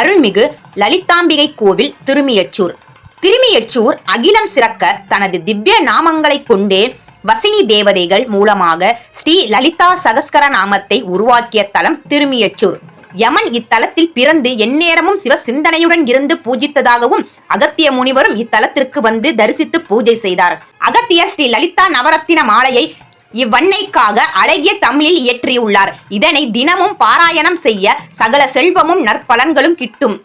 அருள்மிகு லலிதாம்பிகை கோவில் திருமியச்சூர். திருமியச்சூர் அகிலம் சிறக்க தனது திவ்ய நாமங்களைக் கொண்டே வசினி தேவதைகள் மூலமாக ஸ்ரீ லலிதா சகஸ்கர நாமத்தை உருவாக்கிய தலம் திருமியச்சூர். யமன் இத்தலத்தில் பிறந்து எந்நேரமும் சிவ சிந்தனையுடன் இருந்து பூஜித்ததாகவும் அகத்திய முனிவரும் இத்தலத்திற்கு வந்து தரிசித்து பூஜை செய்தார். அகத்தியர் ஸ்ரீ லலிதா நவரத்தின மாலையை இவ்வன்னைக்காக அழகிய தமிழில் இயற்றியுள்ளார். இதனை தினமும் பாராயணம் செய்ய சகல செல்வமும் நற்பலன்களும் கிட்டும்.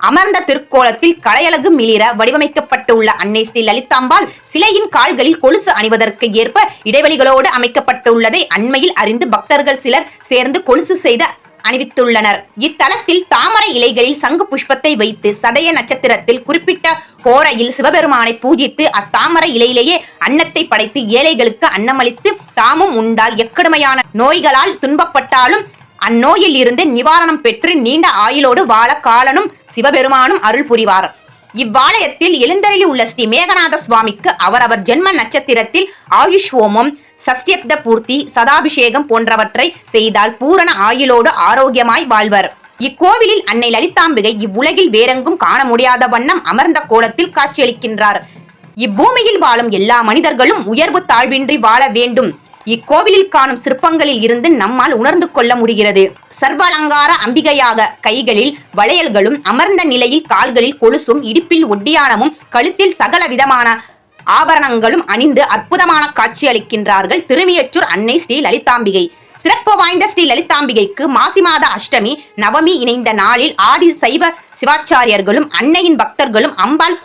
அமர்ந்த திருக்கோலத்தில் கலையழகு மிளிர வடிவமைக்கப்பட்டுள்ள அன்னை ஸ்ரீ லலிதாம்பாள் சிலையின் கால்களில் கொலுசு அணிவதற்கு ஏற்ப இடைவெளிகளோடு அமைக்கப்பட்டுள்ளதை அண்மையில் அறிந்து பக்தர்கள் சிலர் சேர்ந்து கொலுசு செய்த அணிவித்துள்ளனர். இத்தலத்தில் தாமரை இலைகளில் சங்கு புஷ்பத்தை வைத்து சதய நட்சத்திரத்தில் குறிப்பிட்ட கோரையில் சிவபெருமானை பூஜித்து அத்தாமரை இலையிலேயே அன்னத்தை படைத்து ஏழைகளுக்கு அன்னமளித்து தாமும் உண்டால் எக்கடுமையான நோய்களால் துன்பப்பட்டாலும் அந்நோயில் இருந்து நிவாரணம் பெற்று நீண்ட ஆயுளோடு வாழ காலனும் சிவபெருமானும் அருள் புரிவார். இவ்வாலயத்தில் எழுந்தருளி உள்ள ஸ்ரீ மேகநாத சுவாமிக்கு அவரவர் ஜென்ம நட்சத்திரத்தில் ஆயுஷ் ஹோமம் சஷ்டியப்த பூர்த்தி சதாபிஷேகம் போன்றவற்றை செய்தால் பூரண ஆயுளோடு ஆரோக்கியமாய் வாழ்வர். இக்கோவிலில் அன்னை லலிதாம்பிகை இவ்வுலகில் வேறெங்கும் காண முடியாத வண்ணம் அமர்ந்த கோலத்தில் காட்சியளிக்கின்றார். இப்பூமியில் வாழும் எல்லா மனிதர்களும் உயர்வு தாழ்வின்றி வாழ வேண்டும். இக்கோவிலில் காணும் சிற்பங்களில் இருந்து நம்மால் உணர்ந்து கொள்ள முடிகிறது. சர்வாலங்கார அம்பிகையாக கைகளில் வளையல்களும் அமர்ந்த நிலையில் கால்களில் கொலுசும் இடுப்பில் ஒட்டியானமும் கழுத்தில் சகல விதமான ஆபரணங்களும் அணிந்து அற்புதமான காட்சி அளிக்கின்றார்கள் திருமியச்சூர் அன்னை ஸ்ரீ லலிதாம்பிகை. சிறப்பு வாய்ந்த ஸ்ரீ லலிதாம்பிகைக்கு மாசி மாத அஷ்டமி நவமி இணைந்த நாளில் ஆதி சைவ சிவாச்சாரியர்களும் அன்னையின் பக்தர்களும் அம்பாள்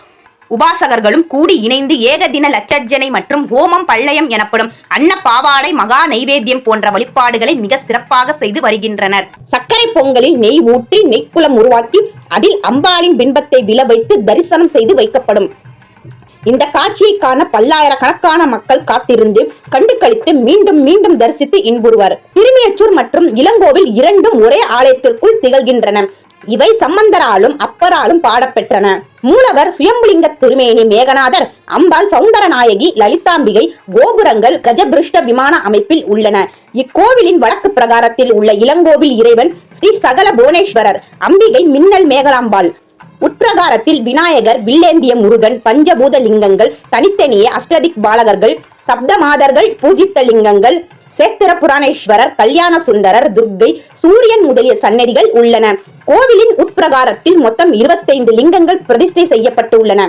உபாசகர்களும் கூடி இணைந்து ஏகதின லட்சஜனை மற்றும் ஹோமம் பள்ளயம் எனப்படும் அன்ன பாவாடை மகா நைவேத்தியம் போன்ற வழிபாடுகளை மிக சிறப்பாக செய்து வருகின்றனர். சர்க்கரை பொங்கலில் நெய் ஊற்றி நெய்க்குளம் உருவாக்கி அதில் அம்பாளின் பின்பத்தை விழ வைத்து தரிசனம் செய்து வைக்கப்படும். இந்த காட்சியை காண பல்லாயிரக்கணக்கான மக்கள் காத்திருந்து கண்டு கழித்து மீண்டும் மீண்டும் தரிசித்து இன்புறுவர். திருமியச்சூர் மற்றும் இளங்கோவில் இரண்டும் ஒரே ஆலயத்திற்குள் திகழ்கின்றன. இவை சம்பந்தராலும் அப்பராலும் பாடப்பெற்றன. மூலவர் சுயம்புலிங்க திருமேனி மேகநாதர் அம்பாள் சௌந்தரநாயகி லலிதாம்பிகை கோபுரங்கள் கஜபிருஷ்ட விமான அமைப்பில் உள்ளன. இக்கோவிலின் வடக்கு பிரகாரத்தில் உள்ள இளங்கோவில் இறைவன் ஸ்ரீ சகல புவனேஸ்வரர் அம்பிகை மின்னல் மேகலாம்பாள். உட்பிரகாரத்தில் விநாயகர் வில்லேந்திய முருகன் பஞ்சபூத லிங்கங்கள் தனித்தனியே அஷ்டதிக் பாலகர்கள் சப்தமாதர்கள் பூஜித்த லிங்கங்கள் சேத்திர புராணேஸ்வரர் கல்யாண சுந்தரர் துர்க்கை சூரியன் முதலிய சன்னதிகள் உள்ளன. கோவிலின் உட்பிரகாரத்தில் மொத்தம் இருபத்தைந்து லிங்கங்கள் பிரதிஷ்டை செய்யப்பட்டுள்ளன.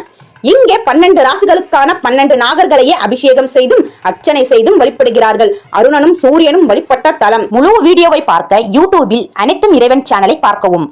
இங்கே பன்னெண்டு ராசிகளுக்கான பன்னெண்டு நாகர்களையே அபிஷேகம் செய்தும் அர்ச்சனை செய்தும் வழிபடுகிறார்கள். அருணனும் சூரியனும் வழிபட்ட தலம். முழு வீடியோவை பார்க்க யூடியூபில் அனைத்தும் இறைவன் சேனலை பார்க்கவும்.